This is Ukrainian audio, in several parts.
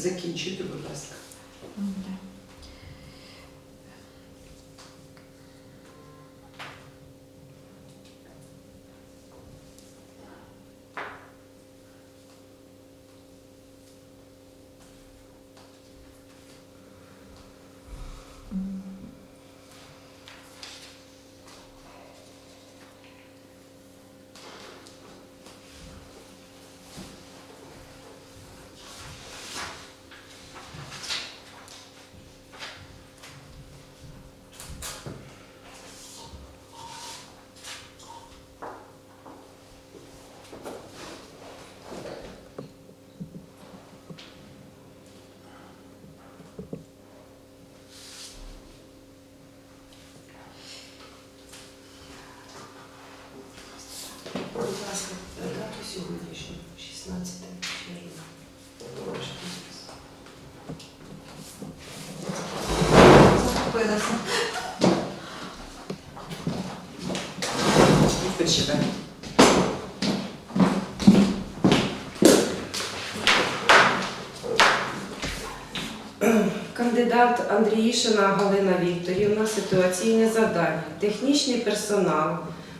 Закінчуйте, будь ласка. Добре. Будь ласка, дату сьогоднішню, 16 червня. Захопилася. Відпочивай. Кандидат Андріїшина Галина Вікторівна, ситуаційне завдання. Технічний персонал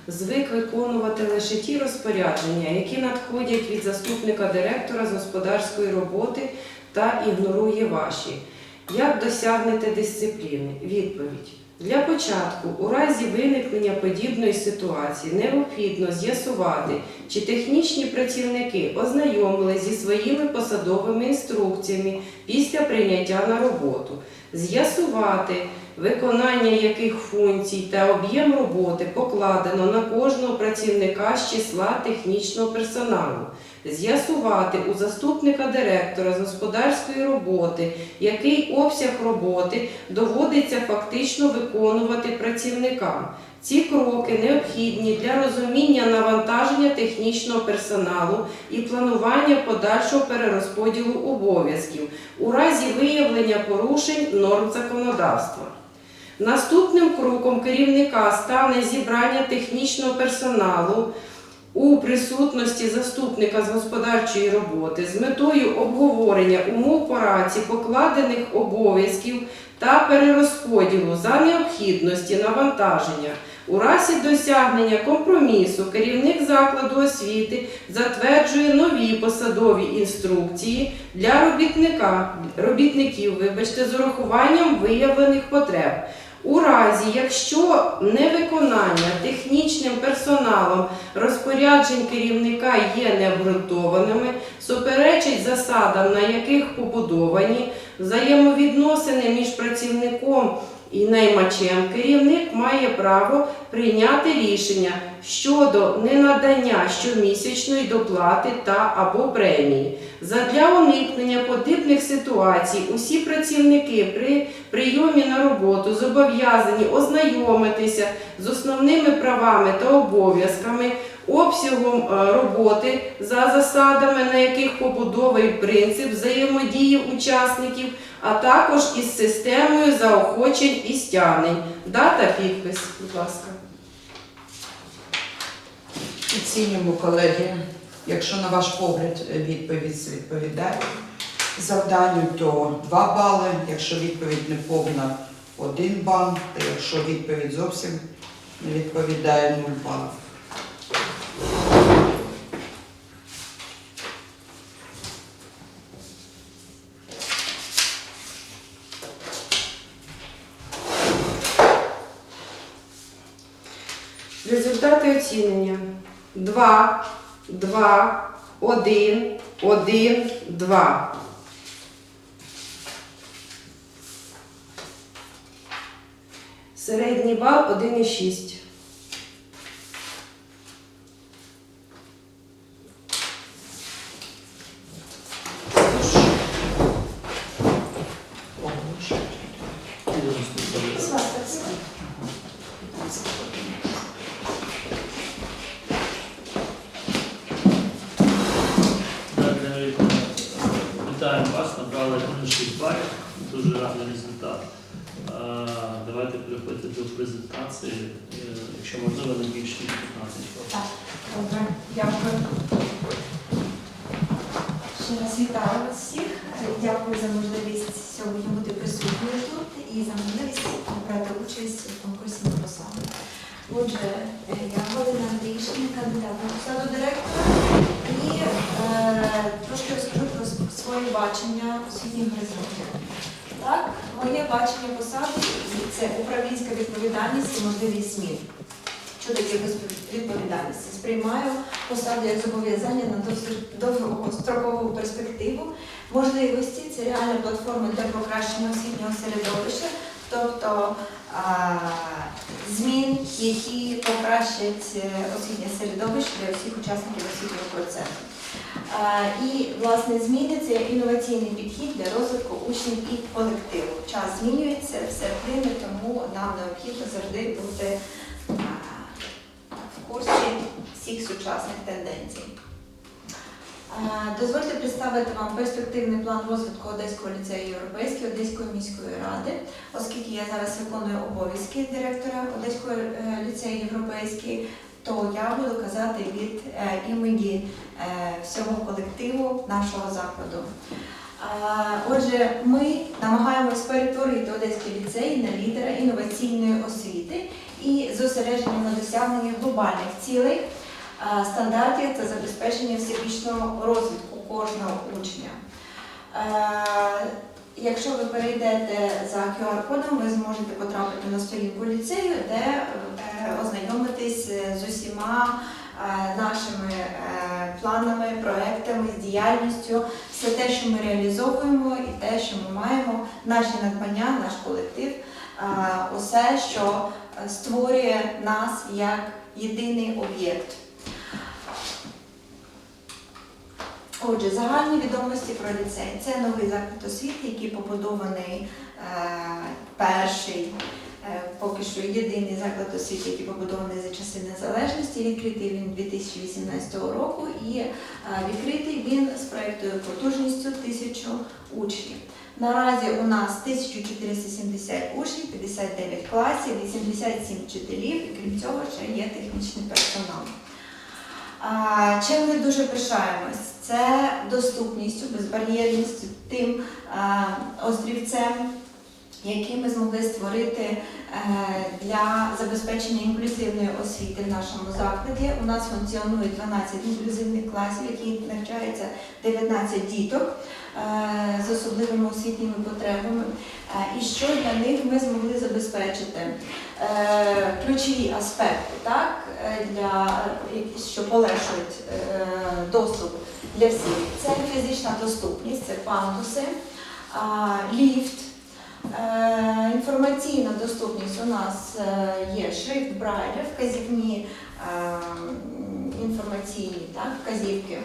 звик виконувати лише ті розпорядження, які надходять від заступника директора з господарської роботи та ігнорує ваші. Як досягнете дисципліни? Відповідь. Для початку, у разі виникнення подібної ситуації, необхідно з'ясувати, чи технічні працівники ознайомились зі своїми посадовими інструкціями після прийняття на роботу, з'ясувати, виконання яких функцій та об'єм роботи покладено на кожного працівника з числа технічного персоналу, з'ясувати у заступника директора з господарської роботи, який обсяг роботи доводиться фактично виконувати працівникам. Ці кроки необхідні для розуміння навантаження технічного персоналу і планування подальшого перерозподілу обов'язків у разі виявлення порушень норм законодавства. Наступним кроком керівника стане зібрання технічного персоналу у присутності заступника з господарчої роботи з метою обговорення умов праці, покладених обов'язків та перерозподілу за необхідності навантаження. У разі досягнення компромісу керівник закладу освіти затверджує нові посадові інструкції для робітника, робітників вибачте, з урахуванням виявлених потреб. У разі, якщо невиконання технічним персоналом розпоряджень керівника є необґрунтованими, суперечить засадам, на яких побудовані взаємовідносини між працівником і наймачем, керівник має право прийняти рішення щодо ненадання щомісячної доплати та або премії. Задля уникнення подібних ситуацій усі працівники при прийомі на роботу зобов'язані ознайомитися з основними правами та обов'язками, обсягом е, роботи за засадами, на яких побудовий принцип взаємодії учасників, а також із системою заохочень і стягнень. Дата підпис, будь ласка. Оцінюємо, колеги, якщо на ваш погляд відповідь відповідає завданню, то 2 бали, якщо відповідь не повна 1 бал, та якщо відповідь зовсім не відповідає 0 балів. Результати оцінення 2, 2, 1, 1, 2. Середній бал 1,6. Вітаємо вас, набрали 6 балів. Дуже гарний результат. Е, Давайте переходити до презентації, е, якщо можливо, не більше ніж 15 хвилин. Так, добре, дякую. Ще раз вітаю вас всіх. Дякую за можливість сьогодні бути присутньою тут і за можливість брати участь у конкурсі на посаду. Отже, е, я Галина Андрійшина, кандидат на посаду директора, і е, трошки розкажу про своє бачення освітніх результатів. Так, моє бачення посади це управлінська відповідальність і можливість змін. Що таке відповідальність? Сприймаю посаду як зобов'язання на довгострокову перспективу. Можливості це реальна платформа для покращення освітнього середовища, тобто змін, які покращать е, освітнє середовище для всіх учасників освітнього процесу. І власне зміни це інноваційний підхід для розвитку учнів і колективу. Час змінюється, все плине, тому нам необхідно завжди бути в курсі всіх сучасних тенденцій. Дозвольте представити вам перспективний план розвитку Одеського ліцею Європейської Одеської міської ради, оскільки я зараз виконую обов'язки директора Одеського е, ліцею Європейський, то я буду казати від е, імені е, всього колективу нашого закладу. Отже, ми намагаємось перетворити Одеський ліцей на лідера інноваційної освіти і зосередження на досягненні глобальних цілей стандартів та забезпечення всебічного розвитку кожного учня. Е, Якщо ви перейдете за QR-кодом, ви зможете потрапити на сторінку ліцею, де е, ознайомитись з усіма е, нашими е, планами, проектами, діяльністю, все те, що ми реалізовуємо, і те, що ми маємо, наші надбання, наш колектив, е, усе, що е, створює нас як єдиний об'єкт. Отже, загальні відомості про ліцей. Це новий заклад освіти, який побудований е, перший, е, поки що єдиний заклад освіти, який побудований за часи незалежності. Відкритий він 2018 року і е, відкритий він з проєктою потужністю тисячу учнів. Наразі у нас 1470 учнів, 59 класів, 87 вчителів, і крім цього ще є технічний персонал. Чим ми дуже пишаємось? Це доступністю, безбар'єрністю, тим а, острівцем, який ми змогли створити е, для забезпечення інклюзивної освіти в нашому закладі. У нас функціонує 12 інклюзивних класів, в яких навчається 19 діток е, з особливими освітніми потребами. Е, І що для них ми змогли забезпечити? Е, Ключові аспекти, так, е, для, е, що полегшують доступ для всіх. Це фізична доступність, це пандуси, ліфт. Інформаційна доступність у нас є шрифт Брайля, вказівні інформаційні так, вказівки,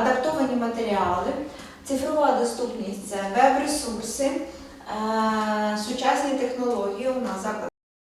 адаптовані матеріали, цифрова доступність це веб-ресурси, сучасні технології. У нас заклад